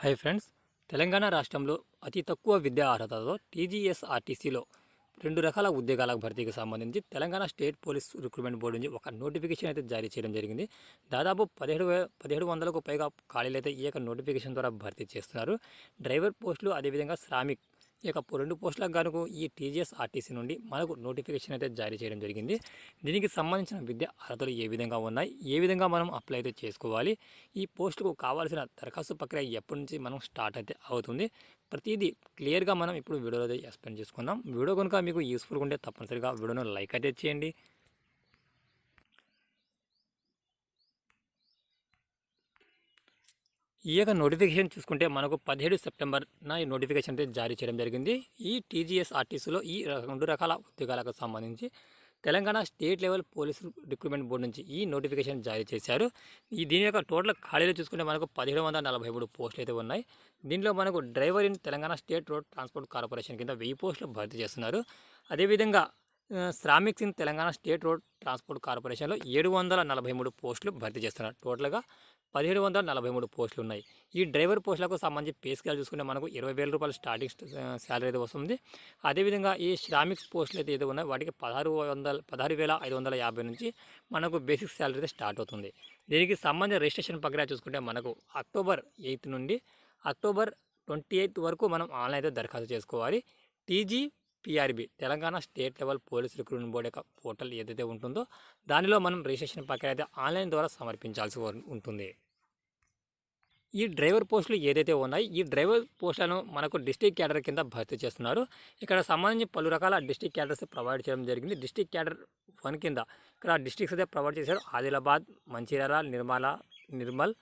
Hi friends. Telangana రాష్ట్రంలో అతి తక్కువ విద్యా అర్హతతో టీజీఎస్ఆర్టీసీలో రెండు రకాల ఉద్యోగాల భర్తీకి సంబంధించి Telangana state police recruitment board నుంచి ఒక నోటిఫికేషన్ అయితే జారీ చేయడం జరిగింది. దాదాపు పదిహేడు వే పదిహేడు వందలకు పైగా ఖాళీలు అయితే ఈ యొక్క నోటిఫికేషన్ ద్వారా భర్తీ చేస్తున్నారు. డ్రైవర్ పోస్టులు అదేవిధంగా శ్రామిక్ యొక్క రెండు పోస్టులకు గాను ఈ టీజీఎస్ ఆర్టీసీ నుండి మనకు నోటిఫికేషన్ అయితే జారీ చేయడం జరిగింది. దీనికి సంబంధించిన విద్య అర్హతలు ఏ విధంగా ఉన్నాయి? ఏ విధంగా మనం అప్లై అయితే చేసుకోవాలి? ఈ పోస్టుకు కావాల్సిన దరఖాస్తు ప్రక్రియ ఎప్పటి నుంచి మనం స్టార్ట్ అయితే అవుతుంది? ప్రతిదీ క్లియర్గా మనం ఇప్పుడు వీడియోలో అయితే ఎక్స్ప్లెయిన్ చేసుకుందాం. వీడియో కనుక మీకు యూస్ఫుల్గా ఉంటే తప్పనిసరిగా వీడియోను లైక్ అయితే చేయండి. ఈ యొక్క నోటిఫికేషన్ చూసుకుంటే మనకు పదిహేడు సెప్టెంబర్న ఈ నోటిఫికేషన్ అయితే జారీ చేయడం జరిగింది. ఈ టీజీఎస్ ఆర్టీసీలో ఈ రెండు రకాల ఉద్యోగాలకు సంబంధించి Telangana state level police recruitment board నుంచి ఈ నోటిఫికేషన్ జారీ చేశారు. ఈ దీని యొక్క టోటల్ ఖాళీలు చూసుకుంటే మనకు పదిహేడు వందల నలభై మూడు పోస్టులు అయితే ఉన్నాయి. దీనిలో మనకు driver in Telangana state road transport corporation కింద వెయ్యి పోస్టులు భర్తీ చేస్తున్నారు. అదేవిధంగా శ్రామిక్స్ in Telangana state road transport కార్పొరేషన్లో ఏడు వందల నలభై మూడు పోస్టులు భర్తీ చేస్తున్నారు. టోటల్గా పదిహేడు వందల నలభై మూడు పోస్టులు ఉన్నాయి. ఈ డ్రైవర్ పోస్టులకు సంబంధించి పే స్కేల్ చూసుకుంటే మనకు ఇరవై వేల రూపాయలు స్టార్టింగ్ శాలరీ అయితే వస్తుంది. అదేవిధంగా ఈ శ్రామిక్స్ పోస్టులు అయితే ఏదో ఉన్నాయో వాటికి పదహారు వందల పదహారు వేల ఐదు వందల యాభై నుంచి మనకు బేసిక్ శాలరీ అయితే స్టార్ట్ అవుతుంది. దీనికి సంబంధించిన రిజిస్ట్రేషన్ ప్రక్రియ చూసుకుంటే మనకు అక్టోబర్ ఎయిత్ నుండి అక్టోబర్ ట్వంటీ ఎయిత్ వరకు మనం ఆన్లైన్ అయితే దరఖాస్తు చేసుకోవాలి. TG PRB Telangana state level police recruitment board యొక్క పోర్టల్ ఏదైతే ఉంటుందో దానిలో మనం రిజిస్ట్రేషన్ ప్రక్రియ అయితే ఆన్లైన్ ద్వారా సమర్పించాల్సి ఉంటుంది. ఈ డ్రైవర్ పోస్టులు ఏదైతే ఉన్నాయో ఈ డ్రైవర్ పోస్టులను మనకు డిస్టిక్ క్యాడర్ కింద భర్తీ చేస్తున్నారు. ఇక్కడ సంబంధించి పలు రకాల డిస్టిక్ క్యాడర్స్ ప్రొవైడ్ చేయడం జరిగింది. డిస్టిక్ క్యాడర్ వన్ కింద ఇక్కడ డిస్ట్రిక్ట్స్ అయితే ప్రొవైడ్ చేశారు. ఆదిలాబాద్ మంచిర్యాల నిర్మల నిర్మల్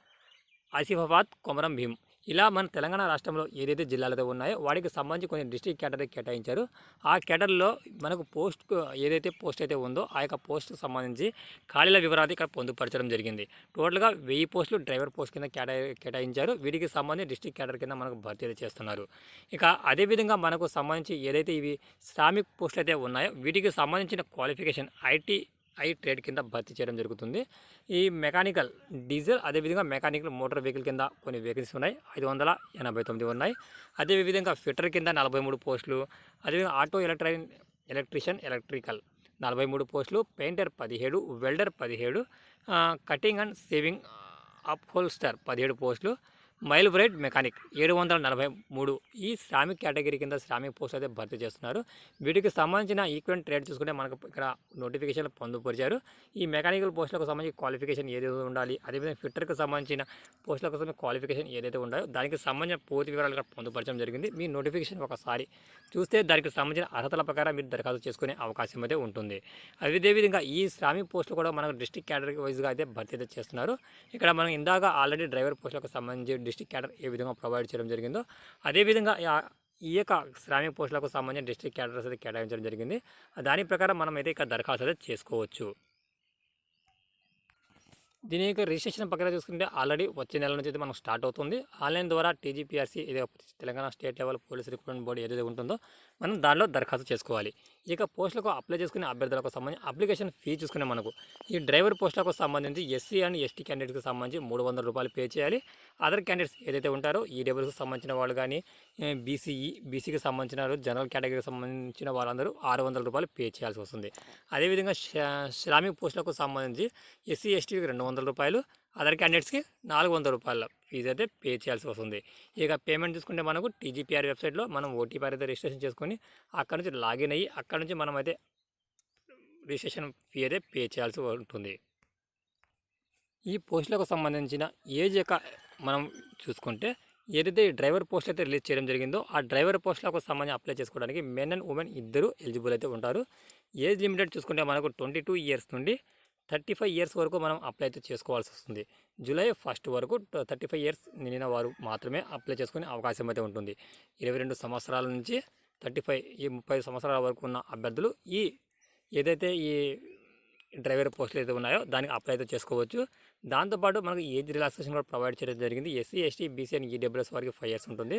ఆసిఫాబాద్ కొమరం భీమ్ ఇలా మన తెలంగాణ రాష్ట్రంలో ఏదైతే జిల్లాలతో ఉన్నాయో వాటికి సంబంధించి కొన్ని డిస్ట్రిక్ట్ కేటర్ కేటాయించారు. ఆ కేటర్లో మనకు పోస్ట్ ఏదైతే పోస్ట్ అయితే ఉందో ఆ యొక్క పోస్ట్కి సంబంధించి ఖాళీల వివరాలు ఇక్కడ పొందుపరచడం జరిగింది. టోటల్గా వెయ్యి పోస్టులు డ్రైవర్ పోస్ట్ కింద కేటా కేటాయించారు. వీటికి సంబంధించి డిస్ట్రిక్ట్ కేటర్ కింద మనకు భర్తీ చేస్తున్నారు. ఇక అదేవిధంగా మనకు సంబంధించి ఏదైతే ఇవి శ్రామిక్ పోస్టులు అయితే ఉన్నాయో వీటికి సంబంధించిన క్వాలిఫికేషన్ ఐటీ ఐ ట్రేడ్ కింద భర్తీ చేయడం జరుగుతుంది. ఈ మెకానికల్ డీజిల్ అదేవిధంగా మెకానికల్ మోటార్ వెహికల్ కింద కొన్ని వేకెన్సీ ఉన్నాయి. ఐదు వందల ఎనభై తొమ్మిది ఉన్నాయి. అదేవిధంగా ఫిట్టర్ కింద నలభై మూడు పోస్టులు అదేవిధంగా ఆటో ఎలక్ట్రాన్ ఎలక్ట్రీషియన్ ఎలక్ట్రికల్ నలభై మూడు పోస్టులు పెయింటర్ పదిహేడు వెల్డర్ పదిహేడు cutting and sewing up holster పదిహేడు పోస్టులు మైల్ బ్రైడ్ మెకానిక్ ఏడు వందల నలభై మూడు ఈ శ్రామిక్ కేటగిరీ కింద శ్రామిక్ పోస్ట్ అయితే భర్తీ చేస్తున్నారు. వీటికి సంబంధించిన ఈక్వెంట్ ట్రేడ్ చూసుకుంటే మనకు ఇక్కడ నోటిఫికేషన్ పొందుపరిచారు. ఈ మెకానికల్ పోస్టులకు సంబంధించి క్వాలిఫికేషన్ ఏదైతే ఉండాలి అదేవిధంగా ఫిట్టర్కి సంబంధించిన పోస్టులకు సంబంధించిన క్వాలిఫికేషన్ ఏదైతే ఉండాలో దానికి సంబంధించిన పూర్తి వివరాలు ఇక్కడ పొందుపరచడం జరిగింది. మీ నోటిఫికేషన్ ఒకసారి చూస్తే దానికి సంబంధించిన అర్హతల ప్రకారం మీరు దరఖాస్తు చేసుకునే అవకాశం అయితే ఉంటుంది. అదేవిధంగా ఈ శ్రామిక్ పోస్టులు కూడా మనకు డిస్టిక్ కేటగిరీ వైజ్గా అయితే భర్తీ అయితే చేస్తున్నారు. ఇక్కడ మనం ఇందాక ఆల్రెడీ డ్రైవర్ పోస్టులకు సంబంధించి డిస్టిక్ క్యాడర్ ఏ విధంగా ప్రొవైడ్ చేయడం జరిగిందో అదేవిధంగా ఈ యొక్క శ్రామిక పోస్టులకు సంబంధించిన డిస్ట్రిక్ట్ క్యాడర్స్ అయితే కేటాయించడం జరిగింది. దాని ప్రకారం మనం అయితే ఇక దరఖాస్తు అయితే చేసుకోవచ్చు. దీని యొక్క రిజిస్ట్రేషన్ ప్రక్రియ చూసుకుంటే ఆల్రెడీ వచ్చే నెల నుంచి అయితే మనకు స్టార్ట్ అవుతుంది. ఆన్లైన్ ద్వారా టీజీపీఆర్సీ ఇది Telangana state level police recruitment board ఏదైతే ఉంటుందో మనం దానిలో దరఖాస్తు చేసుకోవాలి. ఇక పోస్టులకు అప్లై చేసుకునే అభ్యర్థులకు సంబంధించి అప్లికేషన్ ఫీ చూసుకునే మనకు. ఈ డ్రైవర్ పోస్టులకు సంబంధించి ఎస్సీ అండ్ ఎస్టీ క్యాండిడేట్కి సంబంధించి మూడు వందల రూపాయలు పే చేయాలి. అదర్ క్యాండిడేట్స్ ఏదైతే ఉంటారో ఈడబ్ల్యూకి సంబంధించిన వాళ్ళు కానీ బీసీఈ బీసీకి సంబంధించిన వారు, జనరల్ కేటగిరీకి సంబంధించిన వాళ్ళందరూ ఆరు వందల రూపాయలు పే చేయాల్సి వస్తుంది. అదేవిధంగా శ్రా- శ్రామిక పోస్టులకు సంబంధించి ఎస్సీ ఎస్టీకి రెండు వందల రూపాయలు అదర్ క్యాండిడేట్స్కి నాలుగు వందల రూపాయల ఫీజు అయితే పే చేయాల్సి వస్తుంది. ఇక పేమెంట్ చూసుకుంటే మనకు టీజీపీఆర్ వెబ్సైట్లో మనం ఓటీపీ అయితే రిజిస్ట్రేషన్ చేసుకొని అక్కడ నుంచి లాగిన్ అయ్యి అక్కడ నుంచి మనం అయితే రిజిస్ట్రేషన్ ఫీ అయితే పే చేయాల్సి ఉంటుంది. ఈ పోస్టులకు సంబంధించిన ఏజ్ యొక్క మనం చూసుకుంటే ఏదైతే డ్రైవర్ పోస్ట్ అయితే రిలీజ్ చేయడం జరిగిందో ఆ డ్రైవర్ పోస్టులకు సంబంధించి అప్లై చేసుకోవడానికి మెన్ అండ్ ఉమెన్ ఇద్దరు ఎలిజిబుల్ అయితే ఉంటారు. ఏజ్ లిమిటెడ్ చూసుకుంటే మనకు ట్వంటీ టూ ఇయర్స్ నుండి థర్టీ ఫైవ్ ఇయర్స్ వరకు మనం అప్లై అయితే చేసుకోవాల్సి వస్తుంది. జూలై ఫస్ట్ వరకు థర్టీ ఫైవ్ ఇయర్స్ నిండిన వారు మాత్రమే అప్లై చేసుకునే అవకాశం అయితే ఉంటుంది. ఇరవై రెండు సంవత్సరాల నుంచి థర్టీ ఫైవ్ ఈ ముప్పై సంవత్సరాల వరకు ఉన్న అభ్యర్థులు ఈ ఏదైతే ఈ డ్రైవర్ పోస్టులు అయితే ఉన్నాయో దానికి అప్లై అయితే చేసుకోవచ్చు. దాంతోపాటు మనకు ఏజ్ రిలాక్సేషన్ కూడా ప్రొవైడ్ చేయడం జరిగింది. SC ST BC and EWS వారికి ఫైవ్ ఇయర్స్ ఉంటుంది.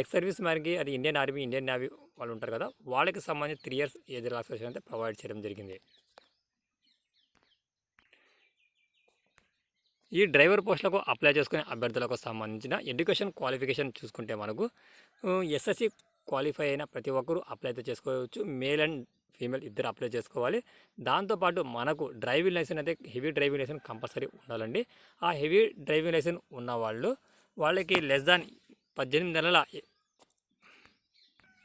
ఎక్స్ సర్వీస్ మ్యాన్కి అది ఇండియన్ ఆర్మీ ఇండియన్ నేవీ వాళ్ళు ఉంటారు కదా వాళ్ళకి సంబంధించి త్రీ ఇయర్స్ ఏజ్ రిలాక్సేషన్ అయితే ప్రొవైడ్ చేయడం జరిగింది. ఈ డ్రైవర్ పోస్టులకు అప్లై చేసుకునే అభ్యర్థులకు సంబంధించిన ఎడ్యుకేషన్ క్వాలిఫికేషన్ చూసుకుంటే మనకు ఎస్ఎస్సి క్వాలిఫై అయిన ప్రతి ఒక్కరూ అప్లై అయితే చేసుకోవచ్చు. మేల్ అండ్ ఫీమేల్ ఇద్దరు అప్లై చేసుకోవాలి. దాంతోపాటు మనకు డ్రైవింగ్ లైసెన్స్ అయితే హెవీ డ్రైవింగ్ లైసెన్స్ కంపల్సరీ ఉండాలండి. ఆ హెవీ డ్రైవింగ్ లైసెన్స్ ఉన్న వాళ్ళు వాళ్ళకి లెస్ దాన్ పద్దెనిమిది నెలల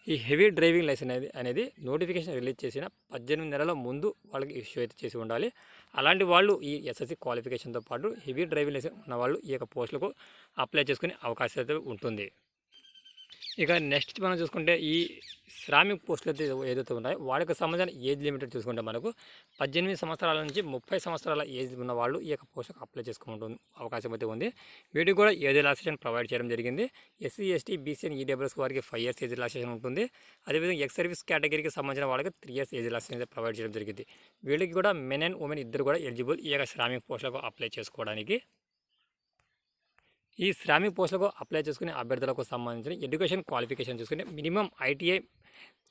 ఈ హెవీ డ్రైవింగ్ లైసెన్స్ అనేది అనేది నోటిఫికేషన్ రిలీజ్ చేసిన పద్దెనిమిది నెలల ముందు వాళ్ళకి ఇష్యూ అయితే చేసి ఉండాలి. అలాంటి వాళ్ళు ఈ ఎస్ఎస్సి క్వాలిఫికేషన్తో పాటు హెవీ డ్రైవింగ్ లైసెన్స్ ఉన్న వాళ్ళు ఈ యొక్క పోస్టులకు అప్లై చేసుకునే అవకాశం అయితే ఉంటుంది. ఇక నెక్స్ట్ మనం చూసుకుంటే ఈ శ్రామిక్ పోస్టులు అయితే ఏదైతే ఉన్నాయో వాళ్ళకి సంబంధించిన ఏజ్ లిమిట్ చూసుకుంటే మనకు పద్దెనిమిది సంవత్సరాల నుంచి ముప్పై సంవత్సరాల ఏజ్ ఉన్న వాళ్ళు ఈ యొక్క పోస్టుకు అప్లై చేసుకుంటుంది అవకాశం అయితే ఉంది. వీటికి కూడా ఏజ్ రిలాక్సేషన్ ప్రొవైడ్ చేయడం జరిగింది. ఎస్సీ ఎస్టీ బీసీ ఈడబ్ల్యూఎస్ వారికి ఫైవ్ ఇయర్స్ ఏజ్ రిలాక్సేషన్ ఉంటుంది. అదేవిధంగా ఎక్స్ సర్వీస్ కేటగిరీకి సంబంధించిన వాళ్ళకి త్రీ ఇయర్స్ ఏజ్ రిలాక్సేషన్ అయితే ప్రొవైడ్ చేయడం జరిగింది. వీళ్ళకి కూడా మెన్ అండ్ ఉమెన్ ఇద్దరు కూడా ఎలిజిబుల్ ఈ యొక్క శ్రామిక్ పోస్టులకు అప్లై చేసుకోవడానికి ఈ శ్రామిక్ పోస్టులకు అప్లై చేసుకునే అభ్యర్థులకు సంబంధించిన ఎడ్యుకేషన్ క్వాలిఫికేషన్ చూసుకుంటే మినిమం ఐటీఐ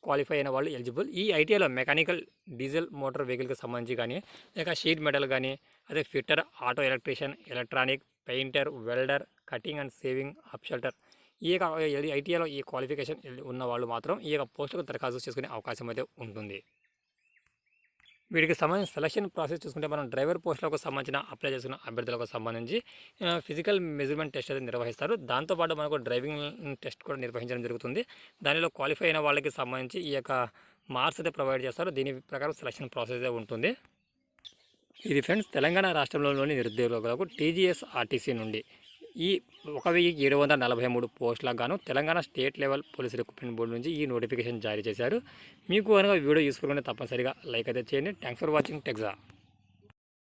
క్వాలిఫై అయిన వాళ్ళు ఎలిజిబుల్. ఈ ఐటీఐలో మెకానికల్ డీజిల్ మోటార్ వెహికల్కి సంబంధించి కానీ లేక షీట్ మెటల్ కానీ అదే fitter auto electrician electronic painter welder cutting and sewing upholster ఈ యొక్క ఐటీఐలో ఈ క్వాలిఫికేషన్ ఉన్న వాళ్ళు మాత్రం ఈ యొక్క పోస్టులకు దరఖాస్తు చేసుకునే అవకాశం అయితే ఉంటుంది. వీటికి సంబంధించిన సెలక్షన్ ప్రాసెస్ చూసుకుంటే మనం డ్రైవర్ పోస్టులకు సంబంధించిన అప్లై చేసుకున్న అభ్యర్థులకు సంబంధించి ఫిజికల్ మెజర్మెంట్ టెస్ట్ అయితే నిర్వహిస్తారు. దాంతోపాటు మనకు డ్రైవింగ్ టెస్ట్ కూడా నిర్వహించడం జరుగుతుంది. దానిలో క్వాలిఫై అయిన వాళ్ళకి సంబంధించి ఈ యొక్క మార్క్స్ అయితే ప్రొవైడ్ చేస్తారు. దీని ప్రకారం సెలక్షన్ ప్రాసెస్ అయితే ఉంటుంది. ఇది ఫ్రెండ్స్ తెలంగాణ రాష్ట్రంలోని నిరుద్యోగులకు టీజీఎస్ ఆర్టీసీ నుండి ఈ ఒక వెయ్యి ఏడు వందల నలభై మూడు పోస్టులకు గాను Telangana state level police recruitment board నుంచి ఈ నోటిఫికేషన్ జారీ చేశారు. మీకు కనుక వీడియో యూస్ఫుల్ ఉంటే తప్పనిసరిగా లైక్ అయితే చేయండి. Thanks for watching టెక్జా